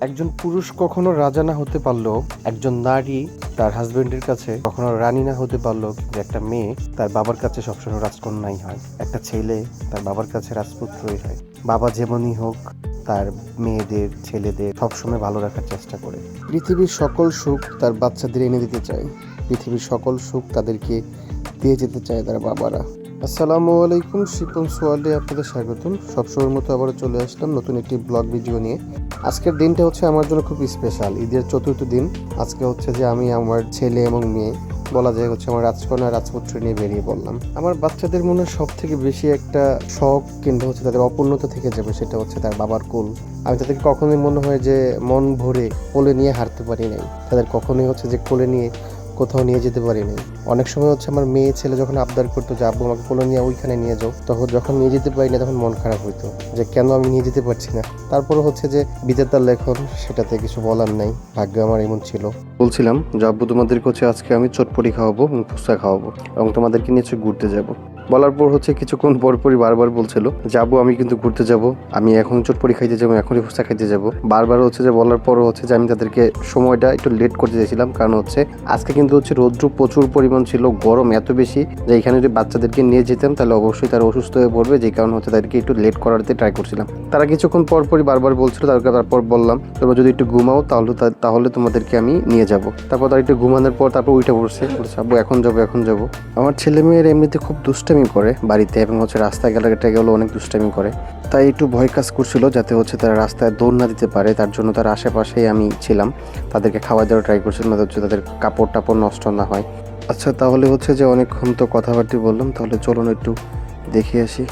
একজন পুরুষ কখনো রাজা না হতে পারলেও একজন নারী তার হাজবেন্ডের কাছে কখনো রানী না হতে পারলেও কিন্তু একটা মেয়ে তার বাবার কাছে সবসময় রাজকন্যাই হয়। একটা ছেলে তার বাবার কাছে রাজপুত্রই হয়। বাবা যেমনই হোক, তার মেয়েদের, ছেলেদের সবসময় ভালো রাখার চেষ্টা করে। পৃথিবীর সকল সুখ তার বাচ্চাদের এনে দিতে চায়। পৃথিবীর সকল সুখ তাদেরকে দিয়ে যেতে চায় তার বাবারা। আসসালামু আলাইকুম শিপন সোয়ালে আপনাদের স্বাগতম। সবসময়ের মতো আবারও চলে আসলাম নতুন একটি ব্লগ ভিডিও নিয়ে। আজকের দিনটা হচ্ছে আমার জন্য খুব স্পেশাল ঈদের চতুর্থ দিন। আজকে হচ্ছে যে আমি আমার ছেলে এবং মেয়ে, বলা যায় হচ্ছে আমার রাজকন্যা রাজপুত্র নিয়ে বেরিয়ে পড়লাম। আমার বাচ্চাদের মনে সব থেকে বেশি একটা শখ কিন্তু হচ্ছে তাদের অপূর্ণতা থেকে যাবে, সেটা হচ্ছে তার বাবার কোল। আমি তাদেরকে কখনোই মনে হয় যে মন ভরে কোলে নিয়ে হারতে পারি নাই। তাদের কখনোই হচ্ছে যে কোলে নিয়ে কোথাও নিয়ে যেতে পারিনি। অনেক সময় হচ্ছে আমার মেয়ে ছেলে যখন আবদার করতো যে, আব্বু, আমাকে কোলে নিয়ে ওইখানে নিয়ে যাও। তখন যখন নিয়ে যেতে পারিনি, তখন মন খারাপ হইতো যে, কেন আমি নিয়ে যেতে পারছি না? তারপর হচ্ছে যে বিজেতার লেখন সেটাতে কিছু বলার নাই। ভাগ্য আমার এমন ছিল। বলছিলাম যে, আব্বু তোমাদেরকে হচ্ছে আজকে আমি চটপটি খাওয়াবো ফুচকা খাওয়াবো এবং তোমাদেরকে নিয়ে ঘুরতে যাব। বলার পর হচ্ছে কিছুক্ষণ পর পরই বারবার বলছিল, যাব আমি কিন্তু ঘুরতে যাব, আমি এখন চটপটি খাইতে যাব, এখনই ফুচকা খাইতে যাব। বারবার হচ্ছে যে বলার পরও হচ্ছে যে আমি তাদেরকে সময়টা একটু লেট করতে চাইছিলাম, কারণ হচ্ছে আজকে কিন্তু হচ্ছে রৌদ্র প্রচুর পরিমাণ ছিল, গরম এত বেশি যে এখানে যদি বাচ্চাদেরকে নিয়ে যেতাম তাহলে অবশ্যই তারা অসুস্থ হয়ে পড়বে, যে কারণে হচ্ছে তাদেরকে একটু লেট করাতে ট্রাই করছিলাম। তারা কিছুক্ষণ পর পরই বারবার বলছিল, তারপর তারপর বললাম, তোমরা যদি একটু ঘুমাও তাহলে তাহলে তোমাদেরকে আমি নিয়ে যাব। তারপর তারা একটু ঘুমানোর পর তারপর উঠে পড়ছে, বলছে, আব্বু, এখন যাব এখন যাব। আমার ছেলে মেয়ের এমনিতে খুব দুষ্টামি করে বাড়িতে এবং হচ্ছে রাস্তায় গেলে এটা গেলেও অনেক দুষ্টামি করে। তাই একটু ভয় কাজ করছিল যাতে হচ্ছে তারা রাস্তায় দৌড় না দিতে পারে, তার জন্য তার আশেপাশেই আমি ছিলাম। তাদেরকে খাওয়া দাওয়া ট্রাই করছিলাম হচ্ছে তাদের কাপড় টাপড় নষ্ট না হয়। আচ্ছা তাহলে হচ্ছে যে অনেকক্ষণ তো কথাবার্তা বললাম, তাহলে চলুন একটু দেখে আসি।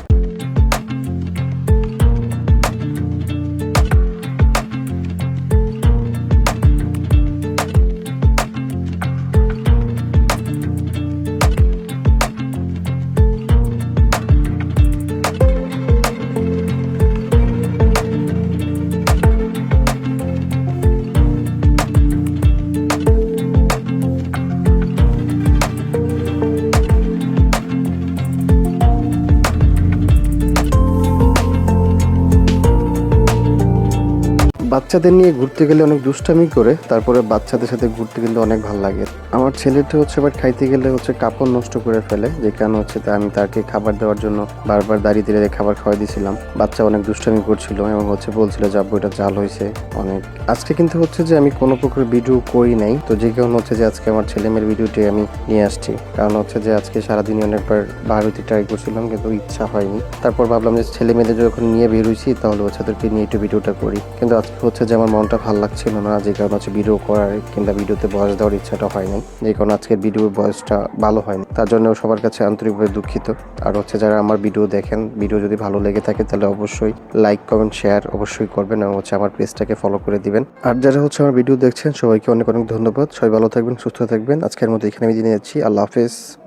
বাচ্চাদের নিয়ে ঘুরতে গেলে অনেক দুষ্টামি করে, তারপরে বাচ্চাদের সাথে ঘুরতে কিন্তু অনেক ভালো লাগে। আমার ছেলেটা হচ্ছে আবার খাইতে গেলে হচ্ছে কাপড় নষ্ট করে ফেলে, যে কারণে হচ্ছে তা আমি তাকে খাবার দেওয়ার জন্য বারবার দাঁড়িয়ে দাঁড়িয়ে খাবার খাওয়াই দিয়েছিলাম বাচ্চা অনেক দুষ্টামি করছিল এবং হচ্ছে বলছিল যে, আব্বু, এটা জাল হয়েছে অনেক। আজকে কিন্তু হচ্ছে যে আমি কোনো প্রকার ভিডিও করি নাই, তো যে কারণে হচ্ছে যে আজকে আমার ছেলে মেয়ের ভিডিওটি আমি নিয়ে আসছি। কারণ হচ্ছে যে আজকে সারাদিনই অনেকবার বার হইতে ট্রাই করছিলাম, কিন্তু ইচ্ছা হয়নি। তারপর ভাবলাম যে ছেলে মেয়েদের যখন নিয়ে বের হয়েছি তাহলে হচ্ছে তাদেরকে নিয়ে একটু ভিডিওটা করি। কিন্তু আজকে হচ্ছে যে আমার মনটা ভালো লাগছিল না, যে কারণে হচ্ছে ভিডিও করার কিংবা ভিডিওতে বয়স দেওয়ার ইচ্ছাটা হয়নি। যে কারণে আজকের ভিডিওর বয়সটা ভালো হয়নি। তার জন্য সবার কাছে আন্তরিকভাবে দুঃখিত। আর হচ্ছে যারা আমার ভিডিও দেখেন ভিডিও যদি ভালো লেগে থাকে তাহলে অবশ্যই লাইক কমেন্ট শেয়ার অবশ্যই করবেন এবং হচ্ছে আমার পেজটাকে ফলো করে দিবেন। আর যারা হচ্ছে আমার ভিডিও দেখছেন, সবাইকে অনেক অনেক ধন্যবাদ। সবাই ভালো থাকবেন, সুস্থ থাকবেন। আজকের মতো এখানে আমি জেনে যাচ্ছি আল্লাহ হাফেজ।